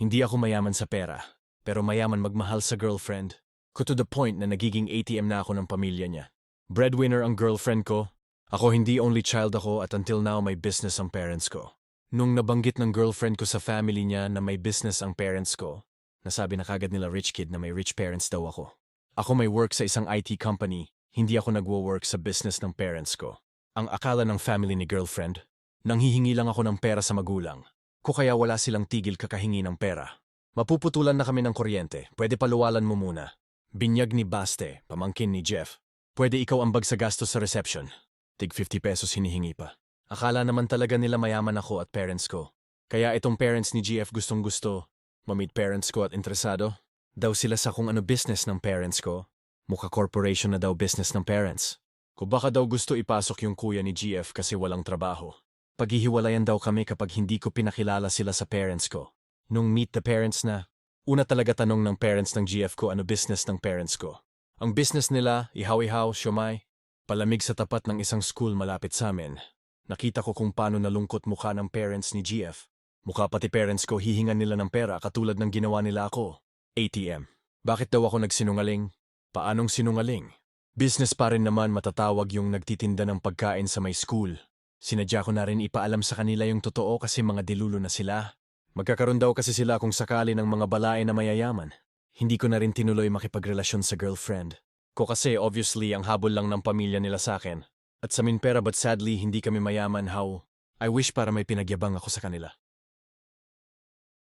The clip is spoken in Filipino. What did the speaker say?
Hindi ako mayaman sa pera, pero mayaman magmahal sa girlfriend. Ko to the point na nagiging ATM na ako ng pamilya niya. Breadwinner ang girlfriend ko. Ako hindi only child ako at until now may business ang parents ko. Nung nabanggit ng girlfriend ko sa family niya na may business ang parents ko, nasabi na kagad nila rich kid na may rich parents daw ako. Ako may work sa isang IT company, hindi ako nagwo-work sa business ng parents ko. Ang akala ng family ni girlfriend, nanghihingi lang ako ng pera sa magulang. Ko kaya wala silang tigil kakahingi ng pera. Mapuputulan na kami ng kuryente, pwede paluwalan mo muna. Binyag ni Baste, pamangkin ni Jeff. Pwede ikaw ambag sa gastos sa reception. Tig 50 pesos hinihingi pa. Akala naman talaga nila mayaman ako at parents ko. Kaya itong parents ni GF gustong gusto, mamit parents ko at interesado, daw sila sa kung ano business ng parents ko. Mukha corporation na daw business ng parents. Kung baka daw gusto ipasok yung kuya ni GF kasi walang trabaho. Paghihiwalayan daw kami kapag hindi ko pinakilala sila sa parents ko. Nung meet the parents na, una talaga tanong ng parents ng GF ko ano business ng parents ko. Ang business nila, ihaw-ihaw, siomay, palamig sa tapat ng isang school malapit sa amin. Nakita ko kung paano nalungkot mukha ng parents ni GF. Mukha pati parents ko hihingan nila ng pera katulad ng ginawa nila ako. ATM. Bakit daw ako nagsinungaling? Paanong sinungaling? Business pa rin naman matatawag yung nagtitinda ng pagkain sa may school. Sinadya ko na rin ipaalam sa kanila yung totoo kasi mga dilulo na sila. Magkakaroon daw kasi sila kung sakali ng mga balae na mayayaman. Hindi ko na rin tinuloy makipagrelasyon sa girlfriend. Ko kasi obviously ang habol lang ng pamilya nila sa akin. At sa min pera but sadly hindi kami mayaman how I wish para may pinagyabang ako sa kanila.